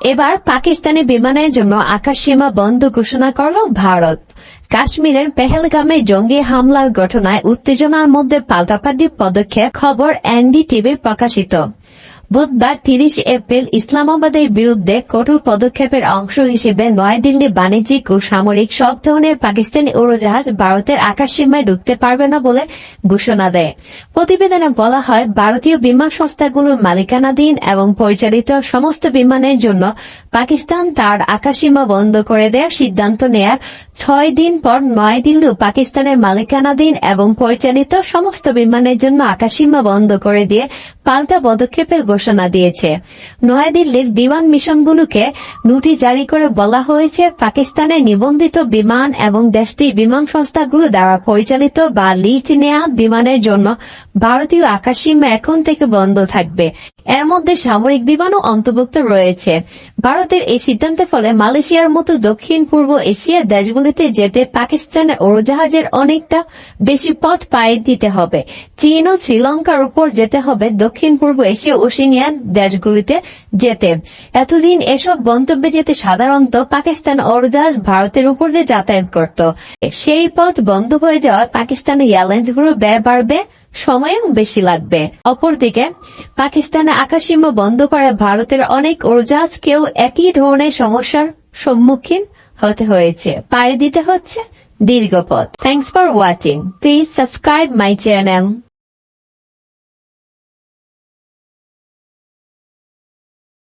এবার পাকিস্তানি বিমানের জন্য আকাশসীমা বন্ধ ঘোষণা করল ভারত। কাশ্মীরের পেহেলগামে জঙ্গি হামলার ঘটনায় উত্তেজনার মধ্যে পাল্টাপাল্টি পদক্ষেপ খবর এনডিটিভি প্রকাশিত। বুধবার তিরিশ এপ্রিল ইসলামাবাদের বিরুদ্ধে কঠোর পদক্ষেপের অংশ হিসেবে নয়াদিল্লি বাণিজ্যিক ও সামরিক সব ধরনের পাকিস্তানি উড়োজাহাজ ভারতের আকাশসীমায় ঢুকতে পারবে না বলে ঘোষণা দেয়। প্রতিবেদনে বলা হয়, ভারতীয় বিমান সংস্থাগুলোর মালিকানাধীন এবং পরিচালিত সমস্ত বিমানের জন্য পাকিস্তান তার আকাশসীমা বন্ধ করে দেওয়ার সিদ্ধান্ত নেয়ার ছয় দিন পর নয়াদিল্লি পাকিস্তানের মালিকানাধীন এবং পরিচালিত সমস্ত বিমানের জন্য আকাশসীমা বন্ধ করে দিয়ে পাল্টা পদক্ষেপের ঘোষণা দিয়েছে। নয়াদিল্লির বিমান মিশনগুলোকে নোটি জারি করে বলা হয়েছে, পাকিস্তানে নিবন্ধিত বিমান এবং দেশটি বিমান সংস্থাগুলো দ্বারা পরিচালিত বা লিচ নেয়া বিমানের জন্য ভারতীয় আকাশসীমা এখন থেকে বন্ধ থাকবে। এর মধ্যে সামরিক বিমানও অন্তর্ভুক্ত রয়েছে। ভারতের এই সিদ্ধান্তের ফলে মালয়েশিয়ার মতো দক্ষিণ পূর্ব এশিয়ার দেশগুলিতে যেতে পাকিস্তানের উড়োজাহাজের অনেকটা বেশি পথ পায়ে দিতে হবে। চীন ও শ্রীলঙ্কার উপর যেতে হবে দক্ষিণ পূর্ব এশিয়া ওশিনিয়ান দেশগুলিতে যেতে। এতদিন এসব গন্তব্যে যেতে সাধারণত পাকিস্তান উড়োজাহাজ ভারতের উপর দিয়ে যাতায়াত করত। সেই পথ বন্ধ হয়ে যাওয়ায় পাকিস্তানি এয়ারলাইন্সগুলো ব্যয় বাড়বে সময়ও বেশি লাগবে। অপরদিকে, পাকিস্তানে আকাশসীমা বন্ধ করে ভারতের অনেক উড়োজাহাজকেও একই ধরনের সমস্যার সম্মুখীন হতে হয়েছে। পাড়ি দিতে হচ্ছে দীর্ঘ পথ thanks for watching please subscribe my channel